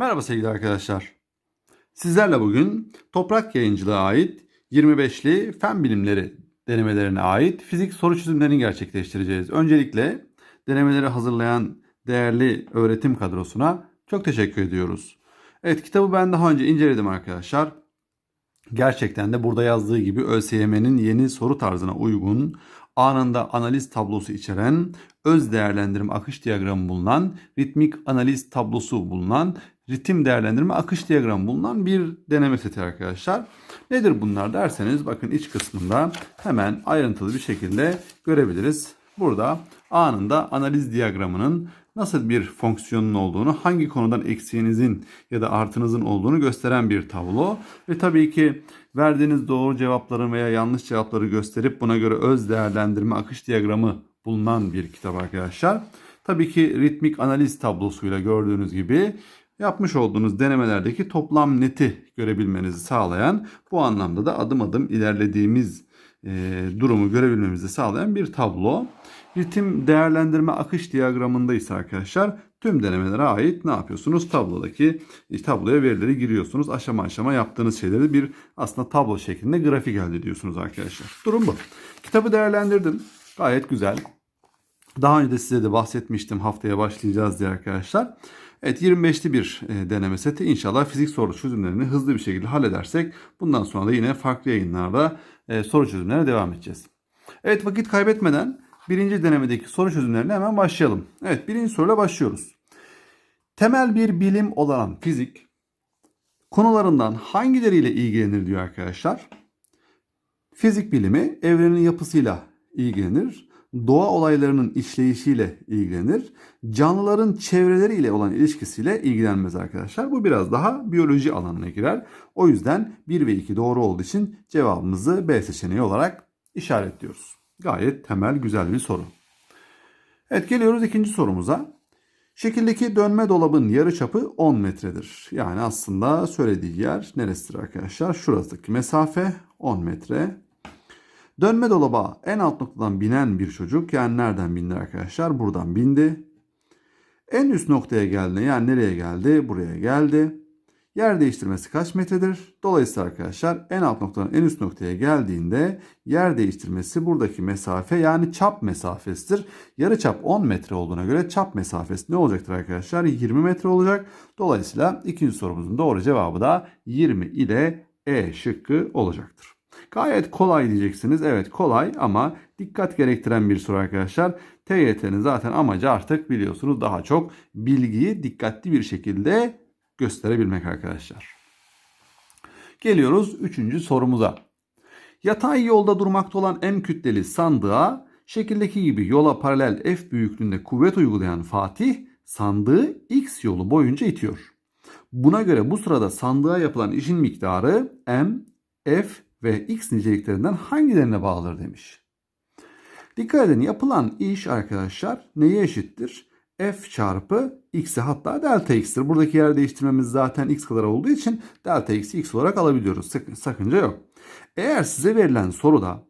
Merhaba sevgili arkadaşlar. Sizlerle bugün toprak yayıncılığa ait 25'li fen bilimleri denemelerine ait fizik soru çözümlerini gerçekleştireceğiz. Öncelikle denemeleri hazırlayan değerli öğretim kadrosuna çok teşekkür ediyoruz. Evet kitabı ben daha önce inceledim arkadaşlar. Gerçekten de burada yazdığı gibi ÖSYM'nin yeni soru tarzına uygun, anında analiz tablosu içeren, öz değerlendirme akış diyagramı bulunan, ritmik analiz tablosu bulunan, ritim değerlendirme akış diyagramı bulunan bir deneme seti arkadaşlar. Nedir bunlar derseniz bakın iç kısmında hemen ayrıntılı bir şekilde görebiliriz. Burada anında analiz diyagramının nasıl bir fonksiyonun olduğunu, hangi konudan eksiğinizin ya da artınızın olduğunu gösteren bir tablo. Ve tabii ki verdiğiniz doğru cevapların veya yanlış cevapları gösterip buna göre öz değerlendirme akış diyagramı bulunan bir kitap arkadaşlar. Tabii ki ritmik analiz tablosuyla gördüğünüz gibi yapmış olduğunuz denemelerdeki toplam neti görebilmenizi sağlayan bu anlamda da adım adım ilerlediğimiz e, durumu görebilmemizi sağlayan bir tablo. Ritim değerlendirme akış diyagramında ise arkadaşlar tüm denemelere ait ne yapıyorsunuz? Tablodaki e, tabloya verileri giriyorsunuz. Aşama aşama yaptığınız şeyleri bir aslında tablo şeklinde grafik elde ediyorsunuz arkadaşlar. Durum bu. Kitabı değerlendirdim. Gayet güzel. Daha önce de size de bahsetmiştim haftaya başlayacağız diye arkadaşlar. Evet 25'li bir e, deneme seti. İnşallah fizik soru çözümlerini hızlı bir şekilde halledersek bundan sonra da yine farklı yayınlarda e, soru çözümlerine devam edeceğiz. Evet vakit kaybetmeden birinci denemedeki soru çözümlerine hemen başlayalım. Evet birinci soruyla başlıyoruz. Temel bir bilim olan fizik konularından hangileriyle ilgilenir diyor arkadaşlar. Fizik bilimi evrenin yapısıyla ilgilenir doğa olaylarının işleyişiyle ilgilenir. Canlıların çevreleriyle olan ilişkisiyle ilgilenmez arkadaşlar. Bu biraz daha biyoloji alanına girer. O yüzden 1 ve 2 doğru olduğu için cevabımızı B seçeneği olarak işaretliyoruz. Gayet temel güzel bir soru. Evet geliyoruz ikinci sorumuza. Şekildeki dönme dolabın yarıçapı 10 metredir. Yani aslında söylediği yer neresidir arkadaşlar? Şuradaki mesafe 10 metre. Dönme dolaba en alt noktadan binen bir çocuk yani nereden bindi arkadaşlar? Buradan bindi. En üst noktaya geldi yani nereye geldi? Buraya geldi. Yer değiştirmesi kaç metredir? Dolayısıyla arkadaşlar en alt noktadan en üst noktaya geldiğinde yer değiştirmesi buradaki mesafe yani çap mesafesidir. Yarı çap 10 metre olduğuna göre çap mesafesi ne olacaktır arkadaşlar? 20 metre olacak. Dolayısıyla ikinci sorumuzun doğru cevabı da 20 ile E şıkkı olacaktır. Gayet kolay diyeceksiniz. Evet kolay ama dikkat gerektiren bir soru arkadaşlar. TYT'nin zaten amacı artık biliyorsunuz daha çok bilgiyi dikkatli bir şekilde gösterebilmek arkadaşlar. Geliyoruz üçüncü sorumuza. Yatay yolda durmakta olan M kütleli sandığa şekildeki gibi yola paralel F büyüklüğünde kuvvet uygulayan Fatih sandığı X yolu boyunca itiyor. Buna göre bu sırada sandığa yapılan işin miktarı M, F ve x niceliklerinden hangilerine bağlıdır demiş. Dikkat edin yapılan iş arkadaşlar neye eşittir? f çarpı x'e hatta delta x'tir. Buradaki yer değiştirmemiz zaten x kadar olduğu için delta x'i x olarak alabiliyoruz. Sakın, sakınca yok. Eğer size verilen soruda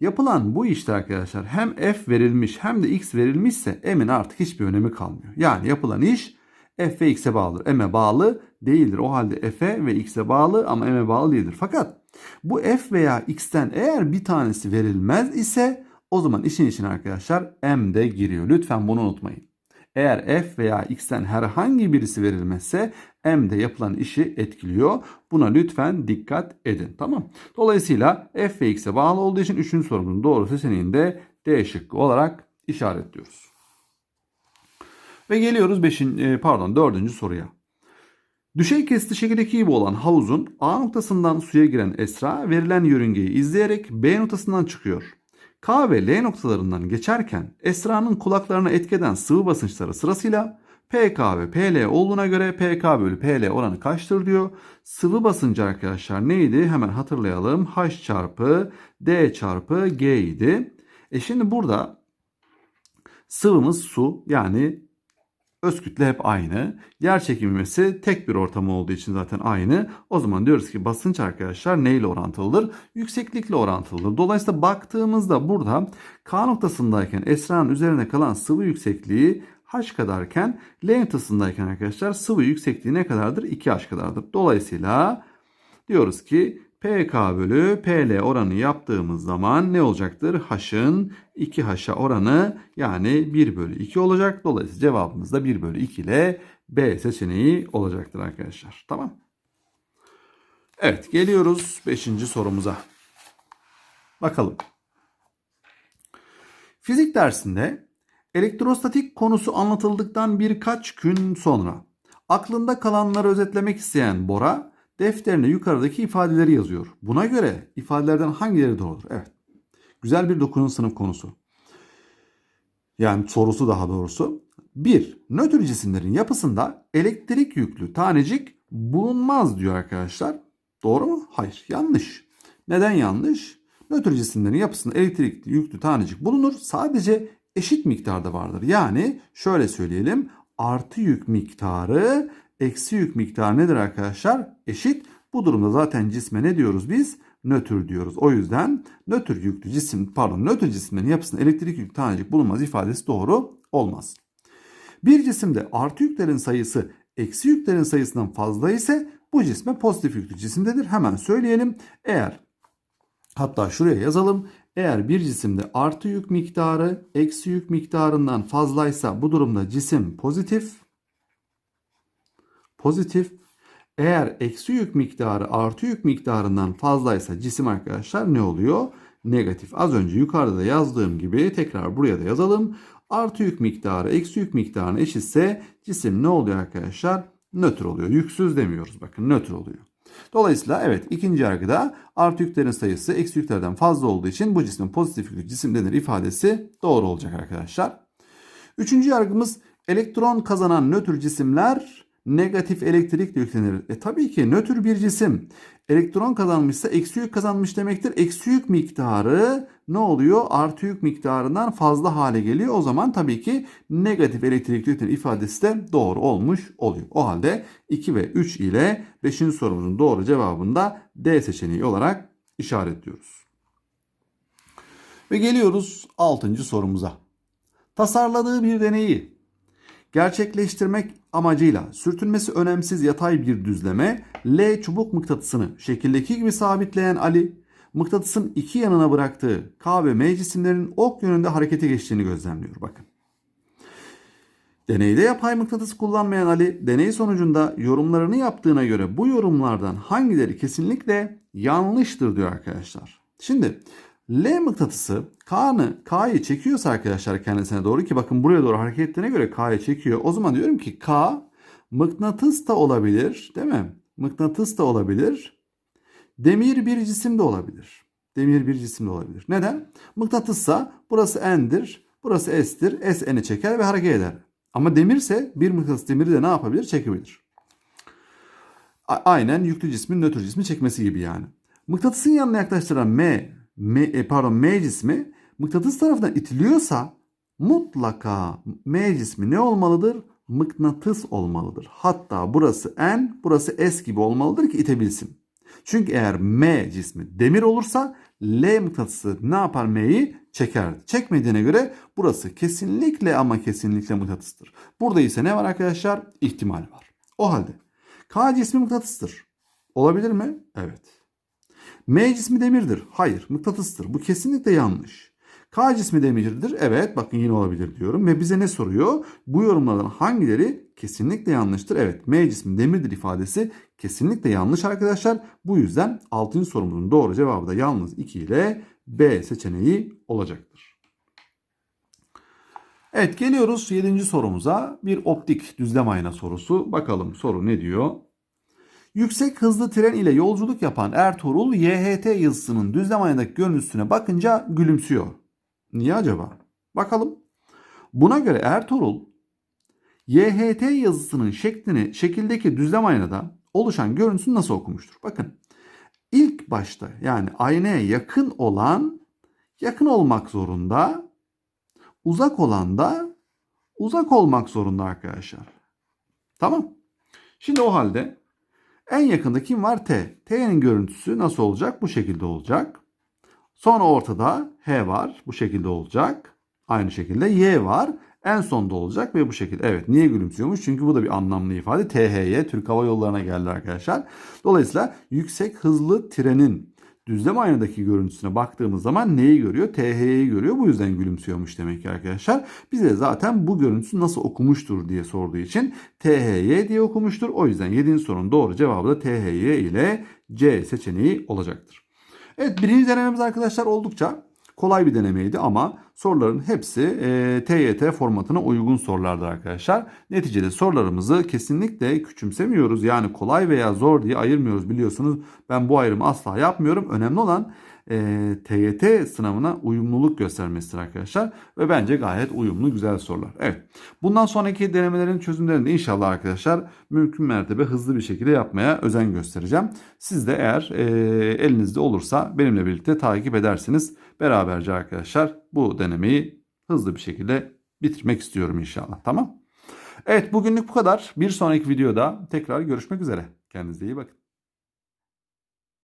yapılan bu işte arkadaşlar hem f verilmiş hem de x verilmişse m'in artık hiçbir önemi kalmıyor. Yani yapılan iş f ve x'e bağlıdır. m'e bağlı değildir. O halde f'e ve x'e bağlı ama m'e bağlı değildir. Fakat bu f veya x'ten eğer bir tanesi verilmez ise o zaman işin içine arkadaşlar m de giriyor. Lütfen bunu unutmayın. Eğer f veya x'ten herhangi birisi verilmezse m de yapılan işi etkiliyor. Buna lütfen dikkat edin. Tamam. Dolayısıyla f ve x'e bağlı olduğu için 3. sorumuzun doğru seçeneğinde D şıkkı olarak işaretliyoruz. Ve geliyoruz 5. pardon 4. soruya. Düşey kesti şekildeki gibi olan havuzun A noktasından suya giren Esra verilen yörüngeyi izleyerek B noktasından çıkıyor. K ve L noktalarından geçerken Esra'nın kulaklarına etkeden sıvı basınçları sırasıyla PK ve PL olduğuna göre PK bölü PL oranı kaçtır diyor. Sıvı basıncı arkadaşlar neydi? Hemen hatırlayalım. H çarpı D çarpı G idi. E şimdi burada sıvımız su yani Öz kütle hep aynı. Yer çekimlemesi tek bir ortamı olduğu için zaten aynı. O zaman diyoruz ki basınç arkadaşlar neyle orantılıdır? Yükseklikle orantılıdır. Dolayısıyla baktığımızda burada K noktasındayken Esra'nın üzerine kalan sıvı yüksekliği H kadarken L ünitesindeyken arkadaşlar sıvı yüksekliği ne kadardır? 2H kadardır. Dolayısıyla diyoruz ki PK bölü PL oranı yaptığımız zaman ne olacaktır? H'ın 2H'a oranı yani 1 bölü 2 olacak. Dolayısıyla cevabımız da 1 bölü 2 ile B seçeneği olacaktır arkadaşlar. Tamam. Evet geliyoruz 5. sorumuza. Bakalım. Fizik dersinde elektrostatik konusu anlatıldıktan birkaç gün sonra aklında kalanları özetlemek isteyen Bora defterine yukarıdaki ifadeleri yazıyor. Buna göre ifadelerden hangileri doğrudur? Evet. Güzel bir dokunun sınıf konusu. Yani sorusu daha doğrusu. 1. Nötr cisimlerin yapısında elektrik yüklü tanecik bulunmaz diyor arkadaşlar. Doğru mu? Hayır. Yanlış. Neden yanlış? Nötr cisimlerin yapısında elektrik yüklü tanecik bulunur. Sadece eşit miktarda vardır. Yani şöyle söyleyelim. Artı yük miktarı eksi yük miktarı nedir arkadaşlar? Eşit. Bu durumda zaten cisme ne diyoruz biz? Nötr diyoruz. O yüzden nötr yüklü cisim pardon nötr cisimlerin yapısında elektrik yüklü tanecik bulunmaz ifadesi doğru olmaz. Bir cisimde artı yüklerin sayısı eksi yüklerin sayısından fazla ise bu cisme pozitif yüklü cisimdedir. Hemen söyleyelim. Eğer hatta şuraya yazalım. Eğer bir cisimde artı yük miktarı eksi yük miktarından fazlaysa bu durumda cisim pozitif. Pozitif. Eğer eksi yük miktarı artı yük miktarından fazlaysa cisim arkadaşlar ne oluyor? Negatif. Az önce yukarıda da yazdığım gibi tekrar buraya da yazalım. Artı yük miktarı eksi yük miktarına eşitse cisim ne oluyor arkadaşlar? Nötr oluyor. Yüksüz demiyoruz bakın nötr oluyor. Dolayısıyla evet ikinci yargıda artı yüklerin sayısı eksi yüklerden fazla olduğu için bu cismin pozitif yüklü cisim denir ifadesi doğru olacak arkadaşlar. Üçüncü yargımız elektron kazanan nötr cisimler negatif elektrikle yüklenir. E tabii ki nötr bir cisim elektron kazanmışsa eksi yük kazanmış demektir. Eksi yük miktarı ne oluyor? Artı yük miktarından fazla hale geliyor. O zaman tabii ki negatif elektrikli yüklenir ifadesi de doğru olmuş oluyor. O halde 2 ve 3 ile 5. sorumuzun doğru cevabını da D seçeneği olarak işaretliyoruz. Ve geliyoruz 6. sorumuza. Tasarladığı bir deneyi gerçekleştirmek amacıyla sürtünmesi önemsiz yatay bir düzleme L çubuk mıknatısını şekildeki gibi sabitleyen Ali, mıknatısın iki yanına bıraktığı K ve M cisimlerin ok yönünde harekete geçtiğini gözlemliyor. Bakın. Deneyde yapay mıknatıs kullanmayan Ali, deney sonucunda yorumlarını yaptığına göre bu yorumlardan hangileri kesinlikle yanlıştır diyor arkadaşlar. Şimdi L mıknatısı K'nı K'yı çekiyorsa arkadaşlar kendisine doğru ki bakın buraya doğru hareket ettiğine göre K'yı çekiyor. O zaman diyorum ki K mıknatıs da olabilir değil mi? Mıknatıs da olabilir. Demir bir cisim de olabilir. Demir bir cisim de olabilir. Neden? Mıknatıssa burası N'dir, burası S'tir. S N'i çeker ve hareket eder. Ama demirse bir mıknatıs demiri de ne yapabilir? Çekebilir. A- aynen yüklü cismin nötr cismi çekmesi gibi yani. Mıknatısın yanına yaklaştıran M M, e, pardon M cismi mıknatıs tarafından itiliyorsa mutlaka M cismi ne olmalıdır? Mıknatıs olmalıdır. Hatta burası N, burası S gibi olmalıdır ki itebilsin. Çünkü eğer M cismi demir olursa L mıknatısı ne yapar M'yi? Çeker. Çekmediğine göre burası kesinlikle ama kesinlikle mıknatıstır. Burada ise ne var arkadaşlar? İhtimal var. O halde K cismi mıknatıstır. Olabilir mi? Evet. M cismi demirdir. Hayır, mıknatıstır. Bu kesinlikle yanlış. K cismi demirdir. Evet, bakın yine olabilir diyorum. Ve bize ne soruyor? Bu yorumlardan hangileri kesinlikle yanlıştır? Evet, M cismi demirdir ifadesi kesinlikle yanlış arkadaşlar. Bu yüzden 6. sorumuzun doğru cevabı da yalnız 2 ile B seçeneği olacaktır. Evet geliyoruz 7. sorumuza. Bir optik düzlem ayna sorusu. Bakalım soru ne diyor? Yüksek hızlı tren ile yolculuk yapan Ertuğrul YHT yazısının düzlem aynadaki görüntüsüne bakınca gülümsüyor. Niye acaba? Bakalım. Buna göre Ertuğrul YHT yazısının şeklini şekildeki düzlem aynada oluşan görüntüsünü nasıl okumuştur? Bakın. İlk başta yani aynaya yakın olan yakın olmak zorunda. Uzak olan da uzak olmak zorunda arkadaşlar. Tamam. Şimdi o halde en yakında kim var? T. T'nin görüntüsü nasıl olacak? Bu şekilde olacak. Sonra ortada H var. Bu şekilde olacak. Aynı şekilde Y var. en sonda olacak ve bu şekilde. Evet niye gülümsüyormuş? Çünkü bu da bir anlamlı ifade. THY Türk Hava Yolları'na geldi arkadaşlar. Dolayısıyla yüksek hızlı trenin düzlem aynadaki görüntüsüne baktığımız zaman neyi görüyor? THY'yi görüyor. Bu yüzden gülümsüyormuş demek ki arkadaşlar. Bize zaten bu görüntüsü nasıl okumuştur diye sorduğu için THY diye okumuştur. O yüzden 7. sorunun doğru cevabı da THY ile C seçeneği olacaktır. Evet birinci denememiz arkadaşlar oldukça kolay bir denemeydi ama soruların hepsi e, TYT formatına uygun sorulardır arkadaşlar. Neticede sorularımızı kesinlikle küçümsemiyoruz. Yani kolay veya zor diye ayırmıyoruz biliyorsunuz. Ben bu ayrımı asla yapmıyorum. Önemli olan e, TYT sınavına uyumluluk göstermesidir arkadaşlar. Ve bence gayet uyumlu güzel sorular. Evet. Bundan sonraki denemelerin çözümlerini de inşallah arkadaşlar mümkün mertebe hızlı bir şekilde yapmaya özen göstereceğim. Siz de eğer e, elinizde olursa benimle birlikte takip edersiniz. Beraberce arkadaşlar bu denemeyi hızlı bir şekilde bitirmek istiyorum inşallah. Tamam. Evet bugünlük bu kadar. Bir sonraki videoda tekrar görüşmek üzere. Kendinize iyi bakın.